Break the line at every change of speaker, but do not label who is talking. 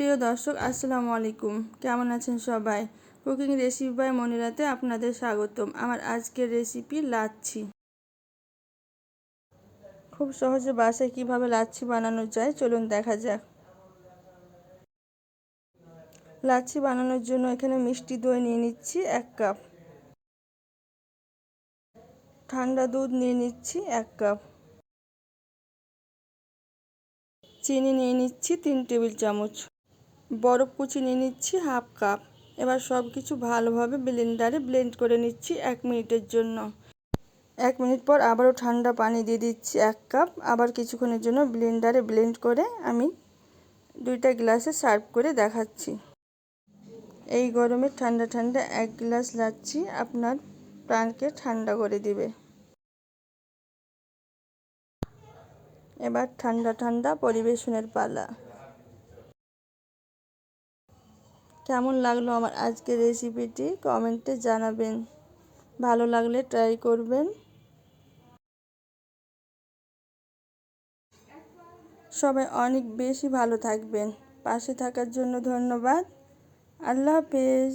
প্রিয় দর্শক, আসসালামু আলাইকুম। কেমন আছেন সবাই? কুকিং রেসিপি বাই মনিরাতে আপনাদের স্বাগতম। আমার আজকের রেসিপি লাচ্ছি। খুব সহজে বাসায় কীভাবে লাচ্ছি বানানো যায় চলুন দেখা যাক। লাচ্ছি বানানোর জন্য এখানে মিষ্টি দই নিয়ে নিচ্ছি এক কাপ। ঠান্ডা দুধ নিয়ে নিচ্ছি এক কাপ। চিনি নিয়ে নিচ্ছি তিন টেবিল চামচ। বরফ কুচি নিয়ে নিচ্ছি হাফ কাপ। এবার সব কিছু ভালোভাবে ব্লেন্ডারে ব্লেন্ড করে নিচ্ছি এক মিনিটের জন্য। এক মিনিট পর আবারও ঠান্ডা পানি দিয়ে দিচ্ছি এক কাপ। আবার কিছুক্ষণের জন্য ব্লেন্ডারে ব্লেন্ড করে আমি দুইটা গ্লাসে সার্ভ করে দেখাচ্ছি। এই গরমে ঠান্ডা ঠান্ডা এক গ্লাস লাচ্ছি আপনার প্রাণকে ঠান্ডা করে দিবে। এবার ঠান্ডা ঠান্ডা পরিবেশনের পালা। কেমন লাগল আমার আজকের রেসিপিটি কমেন্টে জানাবেন। ভালো লাগলে ট্রাই করবেন। সবাই অনেক বেশি ভালো থাকবেন। পাশে থাকার জন্য ধন্যবাদ। আল্লাহ হাফেজ।